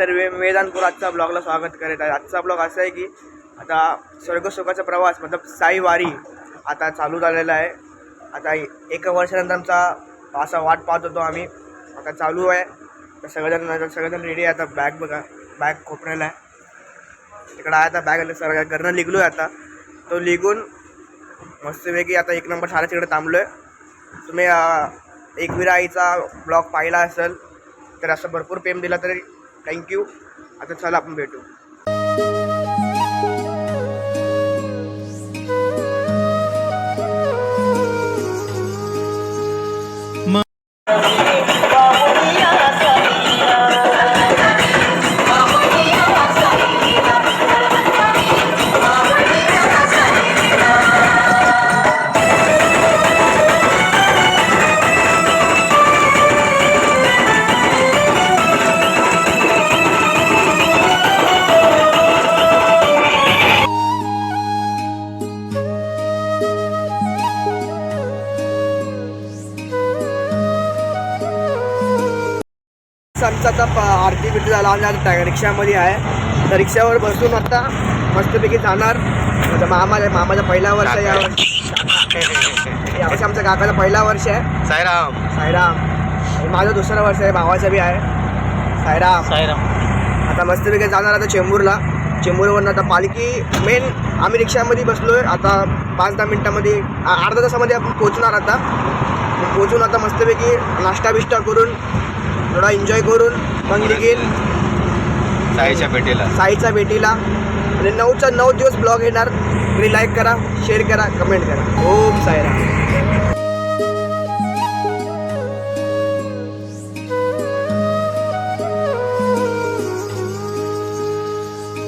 सर्व मेदानपूर आजचा ब्लॉगला स्वागत करत आहे. आजचा ब्लॉग असा आहे की आता स्वर्गसुखाचा प्रवास मतलब साई वारी आता चालू झालेला आहे. आता एका वर्षानंतर आमचा असा वाट पाहत होतो आम्ही. आता चालू आहे. तर सगळेजण सगळेजण रेडी आहे आता बॅग बघा बॅग खोपण्याला आहे. तिकडं आहे आता बॅग सर घरनं निघलो आहे आता. तो निघून मस्तपैकी आता एक नंबर शाळा तिकडे थांबलो आहे तुम्ही एकवीरा आईचा ब्लॉग पाहिला असेल तर असं भरपूर प्रेम दिला तरी थँक्यू. आता चला आपण भेटू. आता त्या रिक्षामध्ये आहे. तर रिक्षावर बसून आता मस्तपैकी जाणार. माझ्या मामाच्या मामाचा पहिला वर्ष आहे यावर्षी यावर्षी आमच्या काकाचा पहिला वर्ष आहे. साईराम. आणि माझं दुसरं वर्ष आहे भावाचं बी आहे. साईराम. साईराम. आता मस्तपैकी जाणार आता चेंबूरला. चेंबूरवरून आता पालखी मेन आम्ही रिक्षामध्ये बसलो आहे आता पाच दहा मिनटामध्ये अर्धा तासामध्ये आपण पोचणार आता. पोचून आता मस्तपैकी नाश्ता बिष्टा करून थोडा एन्जॉय करून मग निघेल. साईच्या पेटीला साईच्या भेटीला. आणि नऊचा नऊ दिवस ब्लॉग येणार. तुम्ही लाईक करा शेअर करा कमेंट करा. ओम साईराम.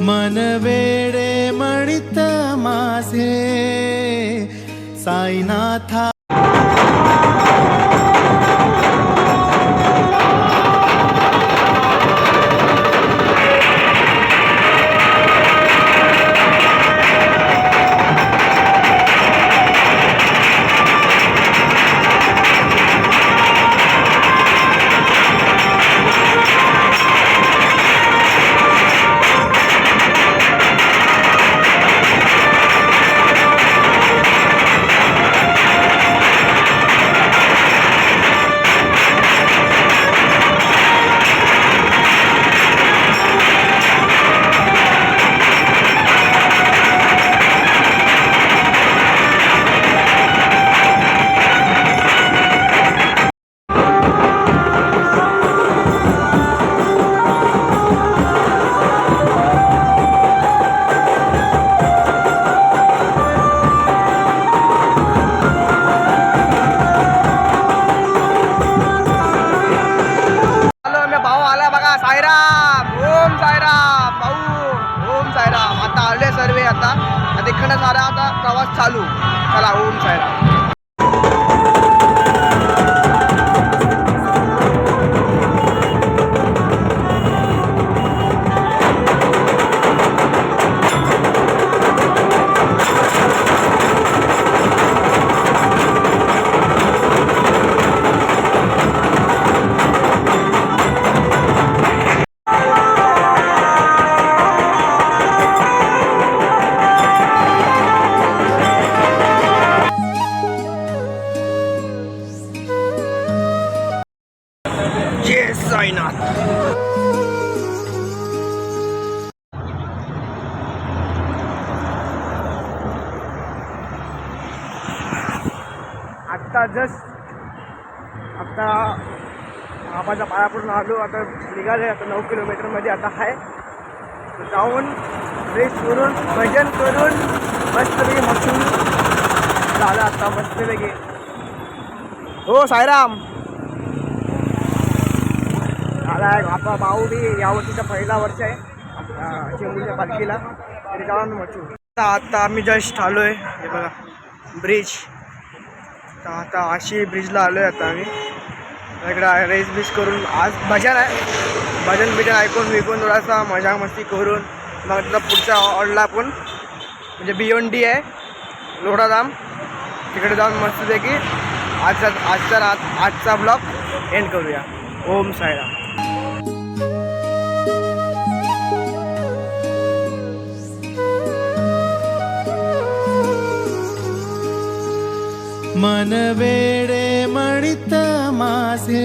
मन वेडे म्हणित माझे साईनाथा आता जस्ट आता आपाचा पायाकडून आलो आता निघाले आता नऊ किलोमीटरमध्ये आता आहे जाऊन फ्रेश करून भजन करून मस्तपैकी मसून झालं आता मस्तपैकी हो साईराम. झाला आहे आपला भाऊ बी यावर्षीचा पहिला वर्ष आहे. चेंबूरच्या पालखीला. तरी जाऊन मचू आता आता आम्ही जस्ट आलो आहे हे बघा ब्रिज तर आता आशी ब्रिजला आलो आहे आता आम्ही. इकडं रेस बिस करून आज भजन आहे. भजन बिजन ऐकून विकून थोडासा मजा मस्ती करून मग तिथं पुढच्या हॉलला आपण म्हणजे भिवंडी आहे. लोढाधाम तिकडे जाऊन मस्तपैकी आजचा आजचा आजचा ब्लॉग एंड करूया. ओम साईराम. मन वेडे म्हणित माझे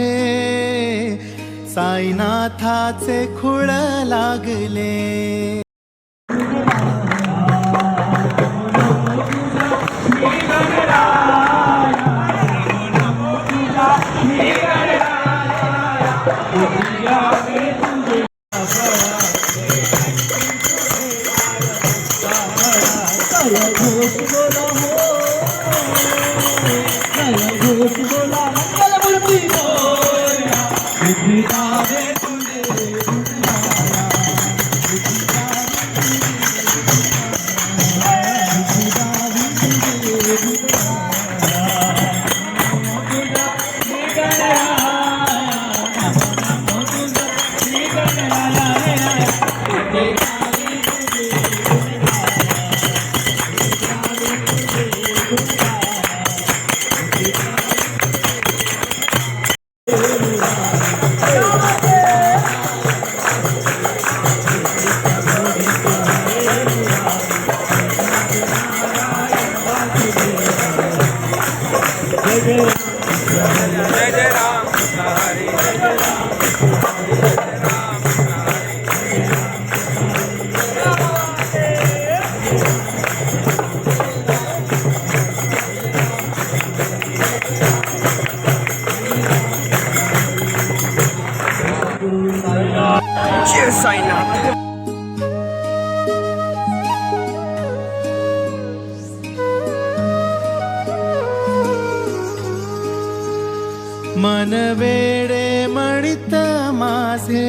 साईनाथाचे खुळ लागले Happy birthday. साईनाथ मन वेडे म्हणित माझे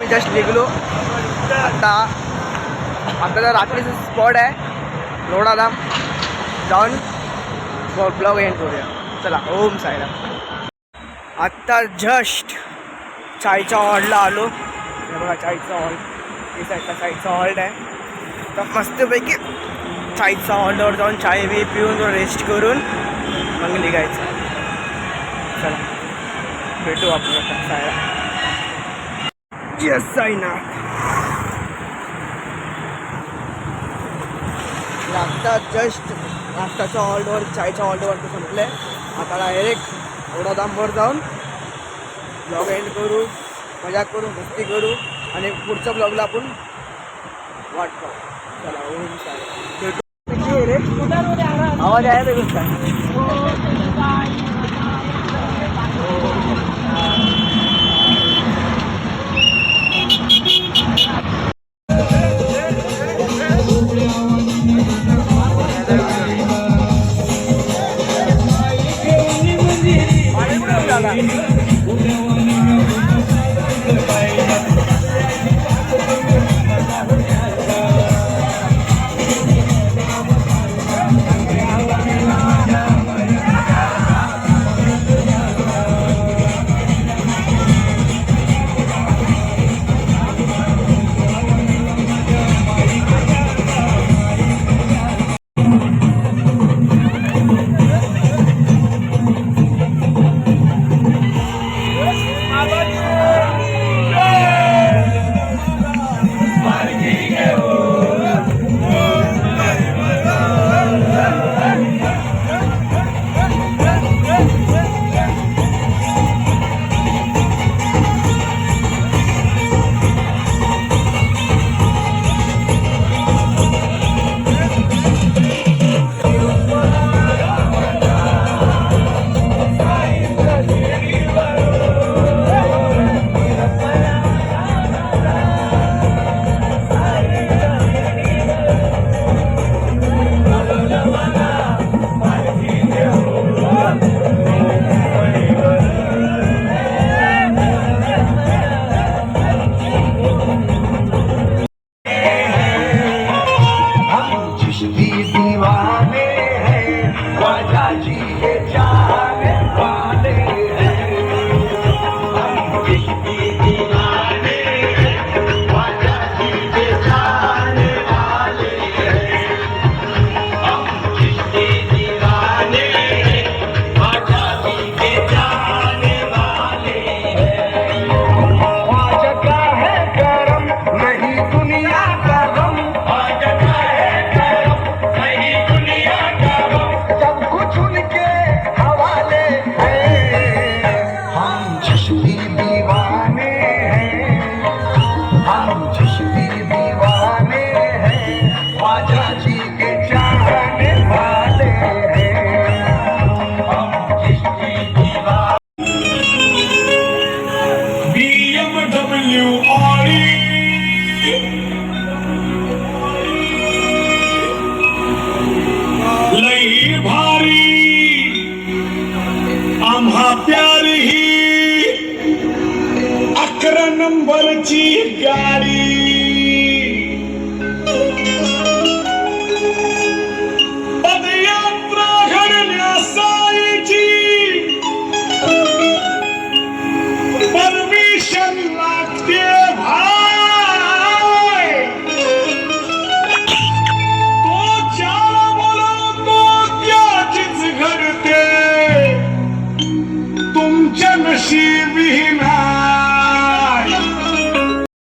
मी जस्ट निघलो. आता आता तर रात्रीचं स्पॉट आहे. लोणाधाम जाऊन ब्लॉग एंड करूया. चला ओम साईराम. आत्ता जस्ट चायच्या हॉलला आलो. बघा चायचा हॉल हे साईडला चायचा हॉल आहे. तर मस्तपैकी चायचा हॉलवर जाऊन चाय बी पिऊन थोडं रेस्ट करून मग निघायचं चला. भेटू आपण सायरा साईनाथ. आता जस्ट नाश्ताच्या हॉल्टवर चायच्या तर संपलं. आहे आता डायरेक्ट ओढाधामवर जाऊन ब्लॉग एंड करू मजा करू मस्ती करू आणि पुढच्या ब्लॉगला आपण वाट पाहू. चला भेटू रे आवाज आहे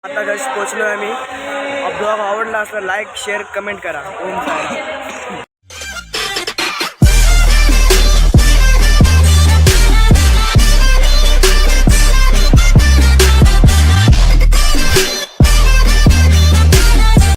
आता जस्ट पोचलो आहे मी ब्लॉग आवडला असला लाईक शेअर कमेंट करा. ओम